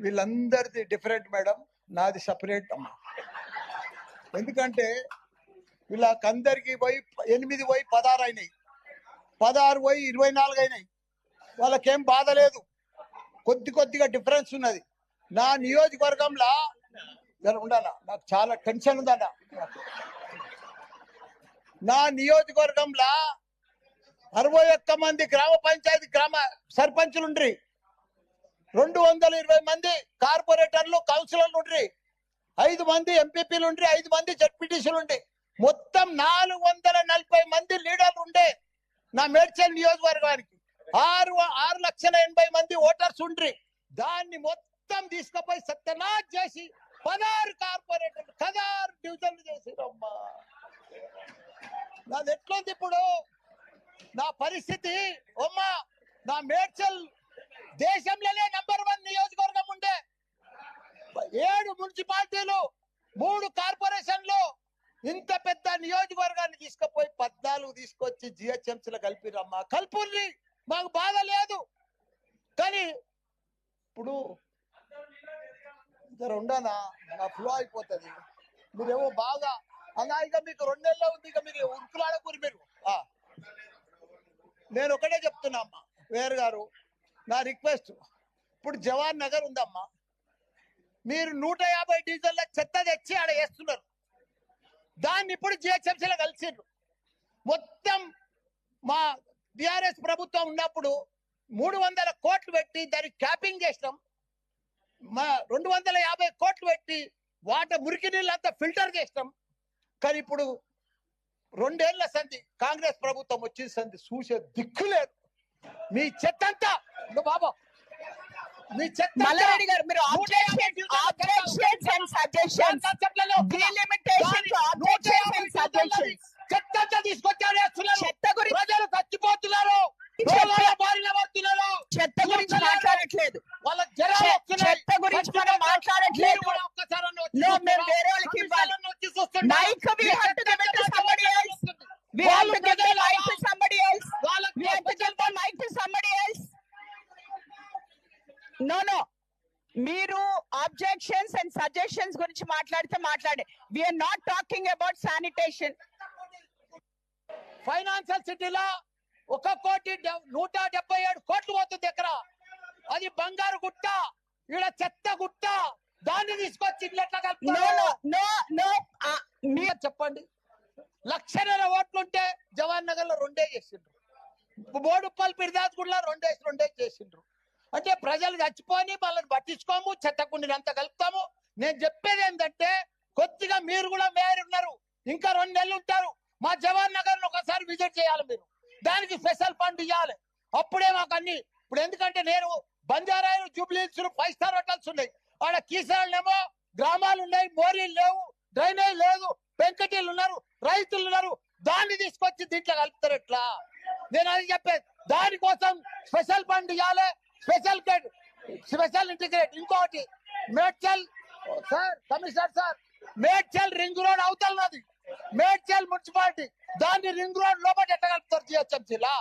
వీళ్ళందరిది different madam నాది separate అమ్మా. ఎందుకంటే వీళ్ళకందరికి పోయి ఎనిమిది పోయి పదహారు అయినాయి. పదహారు పోయి ఇరవై నాలుగు అయినాయి. వాళ్ళకేం బాధ లేదు. కొద్ది కొద్దిగా డిఫరెన్స్ ఉన్నది. నా నియోజకవర్గంలో జర ఉండాలా? నాకు చాలా టెన్షన్ ఉందన్న. నా నియోజకవర్గంలో అరవై ఒక్క మంది గ్రామ పంచాయతీ గ్రామ సర్పంచులుండ్రి. రెండు వందల ఇరవై మంది కార్పొరేటర్లు కౌన్సిలర్లు ఉండ్రి ఐదు మంది ఎంపీపీలు ఉండ్రి ఐదు మంది జడ్పీటీసీలు ఉండి మొత్తం నాలుగు వందల నలభై మంది లీడర్లు ఉండే నా మేడ్చల్ నియోజకవర్గానికి. ఆరు ఆరు లక్షల ఎనభై మంది ఓటర్స్ ఉండ్రి దాన్ని మొత్తం తీసుకుపోయి సత్యనాథ్ చేసి పదహారు కార్పొరేటర్లు పదహారు డివిజన్లు చేసిరమ్మా. నాది ఎట్లుంది ఇప్పుడు? నా పరిస్థితి అమ్మా నా మేడ్చల్ దేశంలోనే నంబర్ వన్ నియోజకవర్గం ఉండే. ఏడు మున్సిపాలిటీలు మూడు కార్పొరేషన్లు ఇంత పెద్ద నియోజకవర్గాన్ని తీసుకుపోయి పద్నాలుగు తీసుకొచ్చి జిహెచ్ఎంసీలో కలిపిరమ్మా కల్పుర్రి మాకు బాధ లేదు. కానీ ఇప్పుడు ఇద్దరు ఉండనా? నా ఫ్లో అయిపోతుంది. మీరేమో బాగా అలా ఇక మీకు రెండేళ్ళ ఉంది ఇక మీరు ఉరుకులాడకూరు మీరు. ఆ. నేను ఒకటే చెప్తున్నా అమ్మా వేరు గారు. నా రిక్వెస్ట్. ఇప్పుడు జవాన్ నగర్ ఉందమ్మా. మీరు నూట యాభై డీజిల్ల చెత్త తెచ్చి ఆడ వేస్తున్నారు. దాన్ని ఇప్పుడు జిహెచ్ఎంసీలో కలిసిండ్రు మొత్తం మా బిఆర్ఎస్ ప్రభుత్వం ఉన్నప్పుడు మూడు వందల కోట్లు పెట్టి దానికి క్యాపింగ్ చేసినాం. మా రెండు వందల యాభై కోట్లు పెట్టి వాటర్ మురికి నీళ్ళంతా ఫిల్టర్ చేసినాం. కానీ ఇప్పుడు రెండేళ్ళ సంధి కాంగ్రెస్ ప్రభుత్వం వచ్చిన సంధి చూసే దిక్కు లేదు. మీ చెత్త బాబా. మీ చెత్త మల్లారెడ్డి గారు మీరు తీసుకొచ్చారు గురించి ప్రజలు చచ్చిపోతున్నారు. చెత్త- గురించి మాట్లాడట్లేదు. చెత్త గురించి మనం మాట్లాడట్లేదు. చూస్తారా? మేము వేరే వాళ్ళకి ఇవ్వాలి. వాళ్ళు to give the ప్రజలు mic మీరు ఆబ్జెక్షన్స్ అండ్ సజెషన్స్ గురించి మాట్లాడితే మాట్లాడే we are not talking about sanitation financial సిటీలో ఒక కోటి నూట డెబ్బై ఏడు కోట్లు పోతుంది ఎక్కడ అది బంగారు గుట్ట ఈడ చెత్త గుట్ట దాన్ని తీసుకొచ్చి ఇల్లు ఎట్లా నో కలుపుతారు? నో నో మీరు చెప్పండి లక్షన్నర ఓట్లుంటే జవాన్ నగర్లో రెండే చేసిండ్రు బోడుప్పల్ పిరిదాస్ కూడా రెండేసి రెండే చేసిండ్రు అంటే ప్రజలు చచ్చిపోని వాళ్ళని పట్టించుకోము చెత్తకుండిని అంత కలుపుతాము. నేను చెప్పేది ఏంటంటే కొద్దిగా మీరు కూడా మేయర్ ఉన్నారు. ఇంకా రెండు నెలలు ఉంటారు. మా జవాన్ నగర్ ఒకసారి విజిట్ చేయాలి మీరు. దానికి స్పెషల్ ఫండ్ ఇవ్వాలి అప్పుడే మాకు అన్ని ఇప్పుడు ఎందుకంటే నేను బంజారాయిలు జూబ్లీస్ ఫైవ్ స్టార్ హోటల్స్ ఉన్నాయి. ఆడ కీసాలనేమో గ్రామాలు ఉన్నాయి మోరీలు లేవు డ్రైనేజ్ లేదు పెంకటీలు ఉన్నారు రైతులు ఉన్నారు. దాన్ని తీసుకొచ్చి దీంట్లో కలుపుతారు ఎట్లా? నేను అది చెప్పేది. దానికోసం స్పెషల్ ఫండ్ ఇవ్వాలి స్పెషల్ స్పెషల్ ఇంటిగ్రేట్. ఇంకోటి Medchal sir commissioner sir Medchal ring road అవతలన్నది Medchal municipality దాన్ని రింగ్ రోడ్ లోపల ఎట్ట కలుపుతారు జిహెచ్ఎంసీలా.